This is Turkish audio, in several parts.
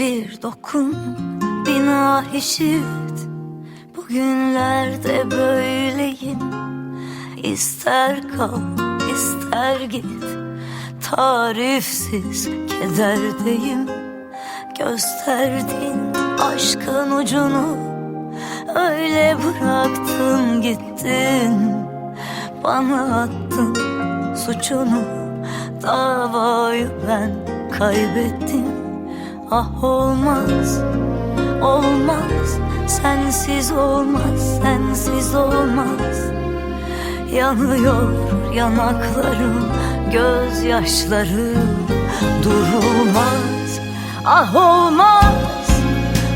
Bir dokun bina işit Bugünlerde böyleyim. İster kal ister git. Tarifsiz kederdeyim. Gösterdin aşkın ucunu Öyle bıraktın gittin. Bana attın suçunu Davayı ben kaybettim Ah olmaz, olmaz. Sensiz olmaz, sensiz olmaz. Yanıyor yanaklarım, gözyaşlarım Durulmaz, ah olmaz,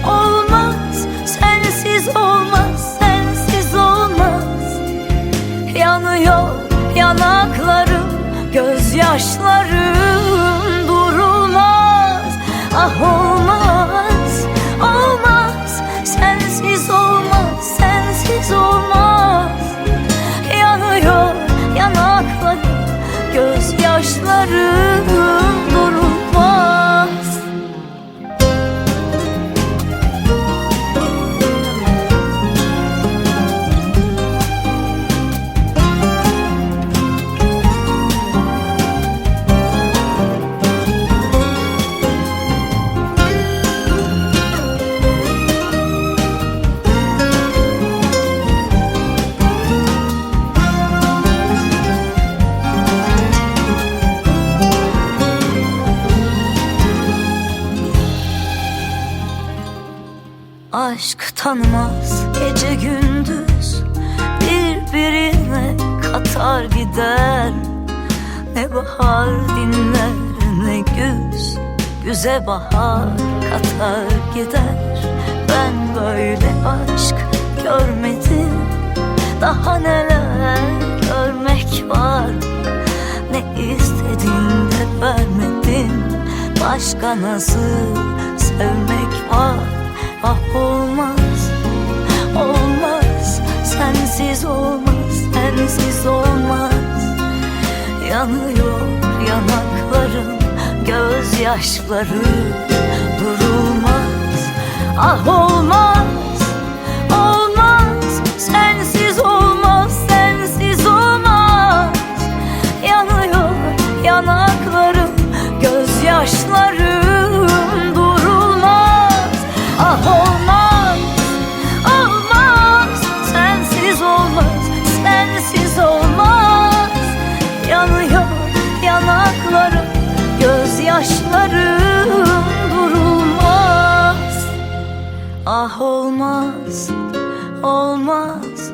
olmaz. Sensiz olmaz, sensiz olmaz. Yanıyor yanaklarım, gözyaşlarım ah olmaz, olmaz. Sensiz olmaz, sensiz olmaz. Yanıyor yanaklarım, gözyaşlarım Aşk tanımaz gece gündüz Birbirine katar gider. Ne bahar dinler ne güz Güze bahar katar gider. Ben böyle aşk görmedim Daha neler görmek var? Ne istediğin de vermedin Başka nasıl sevmek var Ah olmaz, olmaz. Sensiz olmaz, sensiz olmaz. Yanıyor yanaklarım, gözyaşlarım Durulmaz, ah olmaz, olmaz. Sensiz olmaz, sensiz olmaz. Yanıyor yanaklarım, gözyaşlarım gözyaşlarım Durulmaz, ah olmaz, olmaz.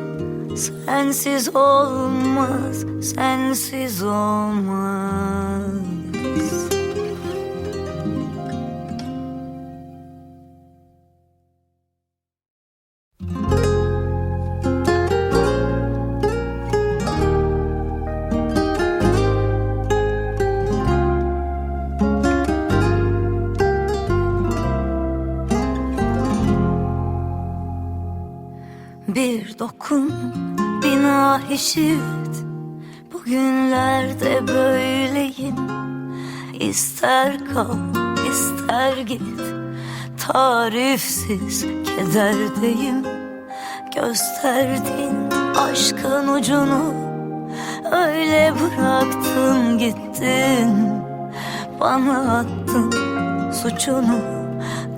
Sensiz olmaz, sensiz olmaz Bir dokun bina işit Bugünlerde böyleyim. İster kal ister git. Tarifsiz kederdeyim. Gösterdin aşkın ucunu Öyle bıraktın gittin. Bana attın suçunu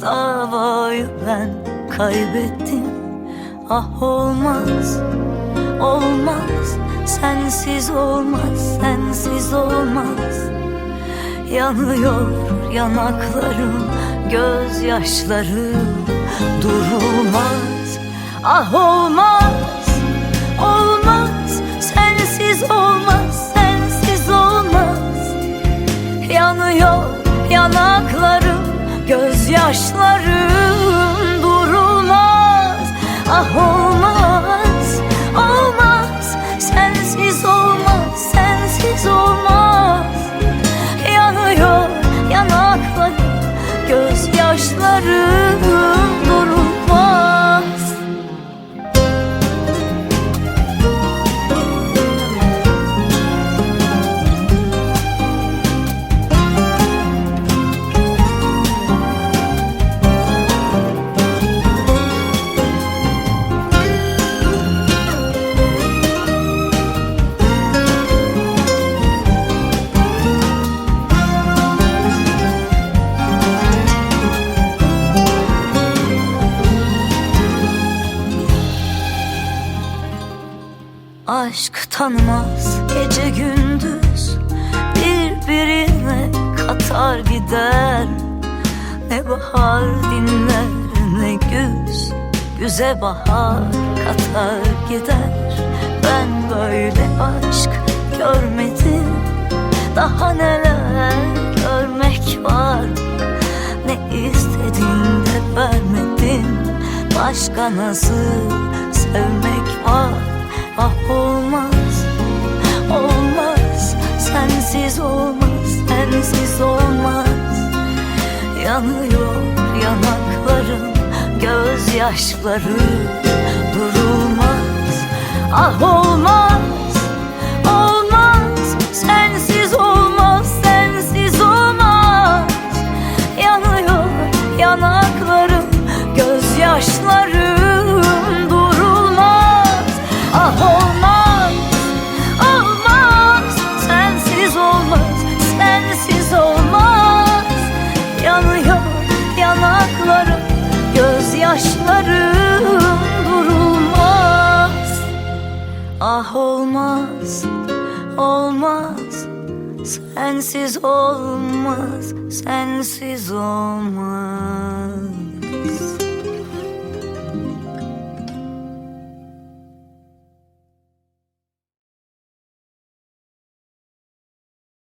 Davayı ben kaybettim Ah olmaz, olmaz. Sensiz olmaz, sensiz olmaz. Yanıyor yanaklarım, gözyaşlarım Durulmaz, ah olmaz, olmaz. Sensiz olmaz, sensiz olmaz. Yanıyor yanaklarım, gözyaşlarım Durulmaz, tanımaz gece gündüz Birbirine katar gider. Ne bahar dinler ne güz Güze bahar katar gider. Ben böyle aşk görmedim. Daha neler görmek var? Ne istedin de vermedin Başka nasıl sevmek var Ah olmaz, olmaz. Sensiz olmaz, sensiz olmaz. Yanıyor yanaklarım Gözyaşları durulmaz. Ah olmaz, olmaz. Sensiz olmaz, sensiz olmaz. Yanıyor yanaklarım Gözyaşlarım Gözyaşlarım durulmaz. Ah olmaz, olmaz. Sensiz olmaz, sensiz olmaz